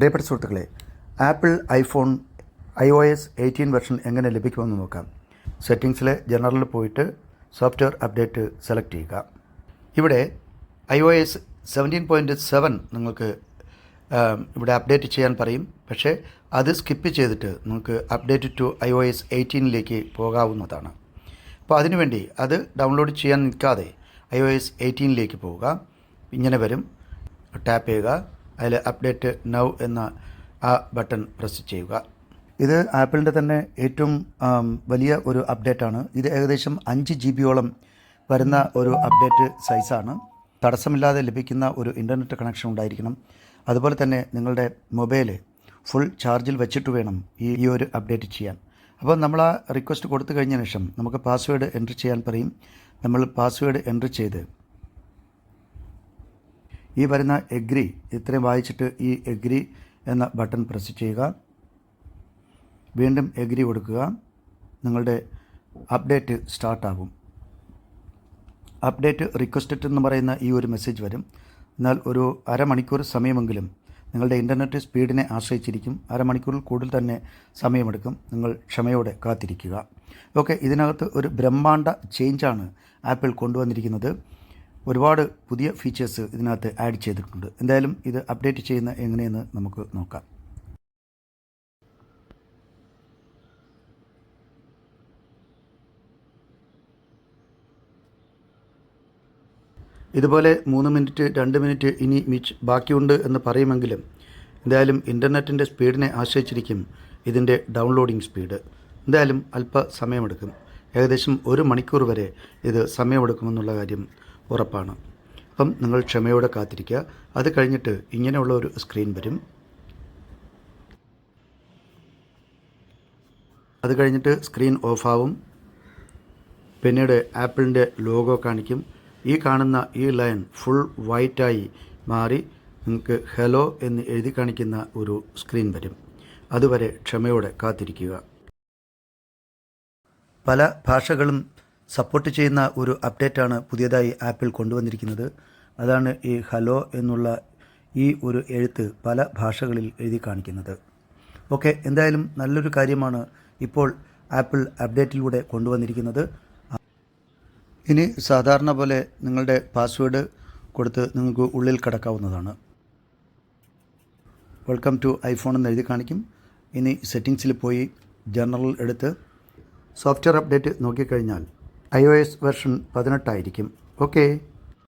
പ്രിയപ്പെട്ട സുഹൃത്തുക്കളെ Apple iPhone iOS eighteen version എങ്ങനെ ലഭിക്കുമെന്ന് നോക്കാം. സെറ്റിങ്സിലെ ജനറലിൽ പോയിട്ട് സോഫ്റ്റ്വെയർ അപ്ഡേറ്റ് സെലക്ട് ചെയ്യുക. ഇവിടെ I O S seventeen point seven നിങ്ങൾക്ക് ഇവിടെ അപ്ഡേറ്റ് ചെയ്യാൻ പറയും. പക്ഷേ അത് സ്കിപ്പ് ചെയ്തിട്ട് നിങ്ങൾക്ക് update to I O S എയ്റ്റീനിലേക്ക് പോകാവുന്നതാണ്. അപ്പോൾ അതിനുവേണ്ടി അത് ഡൗൺലോഡ് ചെയ്യാൻ നിൽക്കാതെ ഐ ഒ എസ് എയ്റ്റീനിലേക്ക് പോവുക. ഇങ്ങനെ വരും. ടാപ്പ് ചെയ്യുക. അതിൽ അപ്ഡേറ്റ് നൗ എന്ന ആ ബട്ടൺ പ്രസ് ചെയ്യുക. ഇത് ആപ്പിളിന്റെ തന്നെ ഏറ്റവും വലിയ ഒരു അപ്ഡേറ്റാണ്. ഇത് ഏകദേശം അഞ്ച് ജി ബിയോളം വരുന്ന ഒരു അപ്ഡേറ്റ് സൈസാണ്. തടസ്സമില്ലാതെ ലഭിക്കുന്ന ഒരു ഇന്റർനെറ്റ് കണക്ഷൻ ഉണ്ടായിരിക്കണം. അതുപോലെ തന്നെ നിങ്ങളുടെ മൊബൈൽ ഫുൾ ചാർജിൽ വെച്ചിട്ട് വേണം ഈ ഈ ഒരു അപ്ഡേറ്റ് ചെയ്യാൻ. അപ്പോൾ നമ്മൾ ആ റിക്വസ്റ്റ് കൊടുത്തു കഴിഞ്ഞ ശേഷം നമുക്ക് പാസ്വേഡ് എൻട്രി ചെയ്യാൻ പറയും. നമ്മൾ പാസ്വേഡ് എൻട്രി ചെയ്ത് ഈ വരുന്ന എഗ്രി ഇത്രയും വായിച്ചിട്ട് ഈ എഗ്രി എന്ന ബട്ടൺ പ്രസ് ചെയ്യുക. വീണ്ടും എഗ്രി കൊടുക്കുക. നിങ്ങളുടെ അപ്ഡേറ്റ് സ്റ്റാർട്ടാകും. അപ്ഡേറ്റ് റിക്വസ്റ്റഡ് എന്ന് പറയുന്ന ഈ ഒരു മെസ്സേജ് വരും. എന്നാൽ ഒരു അരമണിക്കൂർ സമയമെങ്കിലും നിങ്ങളുടെ ഇന്റർനെറ്റ് സ്പീഡിനെ ആശ്രയിച്ചിരിക്കും. അരമണിക്കൂറിൽ കൂടുതൽ തന്നെ സമയമെടുക്കും. നിങ്ങൾ ക്ഷമയോടെ കാത്തിരിക്കുക. ഓക്കെ ഇതിനകത്ത് ഒരു ബ്രഹ്മാണ്ട ചേഞ്ചാണ് ആപ്പിൾ കൊണ്ടുവന്നിരിക്കുന്നത്. ഒരുപാട് പുതിയ ഫീച്ചേഴ്സ് ഇതിനകത്ത് ആഡ് ചെയ്തിട്ടുണ്ട്. എന്തായാലും ഇത് അപ്ഡേറ്റ് ചെയ്യുന്ന എങ്ങനെയെന്ന് നമുക്ക് നോക്കാം. ഇതുപോലെ മൂന്ന് മിനിറ്റ് രണ്ട് മിനിറ്റ് ഇനി മിച്ച് ബാക്കിയുണ്ട് എന്ന് പറയുമെങ്കിലും എന്തായാലും ഇന്റർനെറ്റിന്റെ സ്പീഡിനെ ആശ്രയിച്ചിരിക്കും ഇതിന്റെ ഡൗൺലോഡിംഗ് സ്പീഡ്. എന്തായാലും അല്പ സമയമെടുക്കും. ഏകദേശം ഒരു മണിക്കൂർ വരെ ഇത് സമയമെടുക്കുമെന്നുള്ള കാര്യം ഉറപ്പാണ്. അപ്പം നിങ്ങൾ ക്ഷമയോടെ കാത്തിരിക്കുക. അത് കഴിഞ്ഞിട്ട് ഇങ്ങനെയുള്ള ഒരു സ്ക്രീൻ വരും. അത് കഴിഞ്ഞിട്ട് സ്ക്രീൻ ഓഫാവും. പിന്നീട് ആപ്പിളിന്റെ ലോഗോ കാണിക്കും. ഈ കാണുന്ന ഈ ലൈൻ ഫുൾ വൈറ്റായി മാറി നിങ്ങൾക്ക് ഹലോ എന്ന് എഴുതി കാണിക്കുന്ന ഒരു സ്ക്രീൻ വരും. അതുവരെ ക്ഷമയോടെ കാത്തിരിക്കുക. പല ഭാഷകളും സപ്പോർട്ട് ചെയ്യുന്ന ഒരു അപ്ഡേറ്റാണ് പുതിയതായി ആപ്പിൾ കൊണ്ടുവന്നിരിക്കുന്നത്. അതാണ് ഈ ഹലോ എന്നുള്ള ഈ ഒരു എഴുത്ത് പല ഭാഷകളിൽ എഴുതി കാണിക്കുന്നത്. ഓക്കെ എന്തായാലും നല്ലൊരു കാര്യമാണ് ഇപ്പോൾ ആപ്പിൾ അപ്ഡേറ്റിലൂടെ കൊണ്ടുവന്നിരിക്കുന്നത്. ഇനി സാധാരണ പോലെ നിങ്ങളുടെ പാസ്വേഡ് കൊടുത്ത് നിങ്ങൾക്ക് ഉള്ളിൽ കിടക്കാവുന്നതാണ്. വെൽക്കം ടു ഐഫോൺ എന്ന് എഴുതി കാണിക്കും. ഇനി സെറ്റിങ്സിൽ പോയി ജനറൽ എടുത്ത് സോഫ്റ്റ്വെയർ അപ്ഡേറ്റ് നോക്കിക്കഴിഞ്ഞാൽ ഐ ഒ എസ് വെർഷൻ പതിനെട്ടായിരിക്കും. ഓക്കെ.